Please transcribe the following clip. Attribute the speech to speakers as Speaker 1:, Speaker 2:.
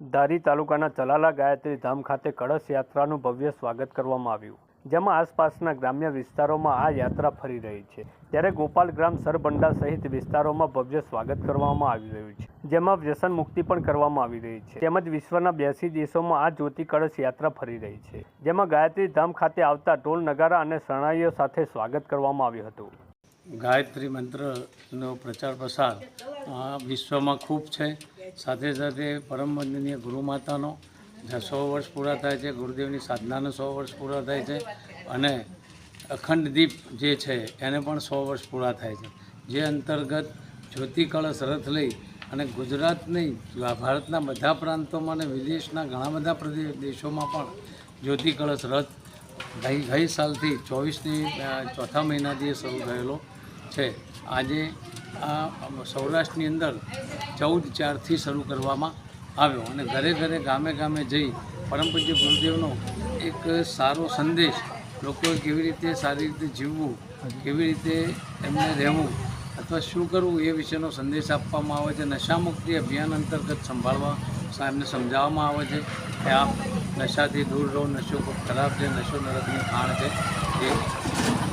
Speaker 1: ધારી તાલુકાના ચલાલા ગાયત્રી ધામ ખાતે કળશ યાત્રાનું ભવ્ય સ્વાગત કરવામાં આવ્યું. જેમાં આસપાસના ગ્રામ્ય વિસ્તારોમાં આ યાત્રા ફરી રહી છે. ત્યારે ગોપાલ ગ્રામ સરબંડા સહિત વિસ્તારોમાં ભવ્ય સ્વાગત કરવામાં આવી રહ્યું છે. જેમાં વ્યસન મુક્તિ પણ કરવામાં આવી રહી છે. તેમજ વિશ્વના બ્યાસી દેશોમાં આ જ્યોતિ કળશ યાત્રા ફરી રહી છે. જેમાં ગાયત્રી ધામ ખાતે આવતા ઢોલ, નગારા અને શરણાઈઓ સાથે સ્વાગત કરવામાં આવ્યું હતું.
Speaker 2: ગાયત્રી મંત્રનો પ્રચાર પ્રસાર આ વિશ્વમાં ખૂબ છે. સાથે સાથે પરમ વંદનીય ગુરુ માતાનો સો વર્ષ પૂરા થાય છે, ગુરુદેવની સાધનાનો સો વર્ષ પૂરા થાય છે અને અખંડ દીપ જે છે, એને પણ સો વર્ષ પૂરા થાય છે. જે અંતર્ગત જ્યોતિ કળશ રથ લઈ અને ગુજરાત નહીં ભારતના બધા પ્રાંતોમાં અને વિદેશના ઘણા બધા પ્રદેશ દેશોમાં પણ જ્યોતિ કળશ રથ ગઈ ગઈ સાલથી ચોવીસની ચોથા મહિનાથી શરૂ થયેલો છે. આજે આ સૌરાષ્ટ્રની અંદર ચૌદ ચારથી શરૂ કરવામાં આવ્યો અને ઘરે ઘરે ગામે ગામે જઈ પરમ ગુરુદેવનો એક સારો સંદેશ લોકોએ કેવી રીતે સારી રીતે જીવવું, કેવી રીતે એમને રહેવું અથવા શું કરવું એ વિશેનો સંદેશ આપવામાં આવે છે. નશામુક્તિ અભિયાન અંતર્ગત સંભાળવા એમને સમજાવવામાં આવે છે કે આપ નશાથી દૂર રહો, નશો ખૂબ ખરાબ છે, નશો નરકની ખાણ છે. એ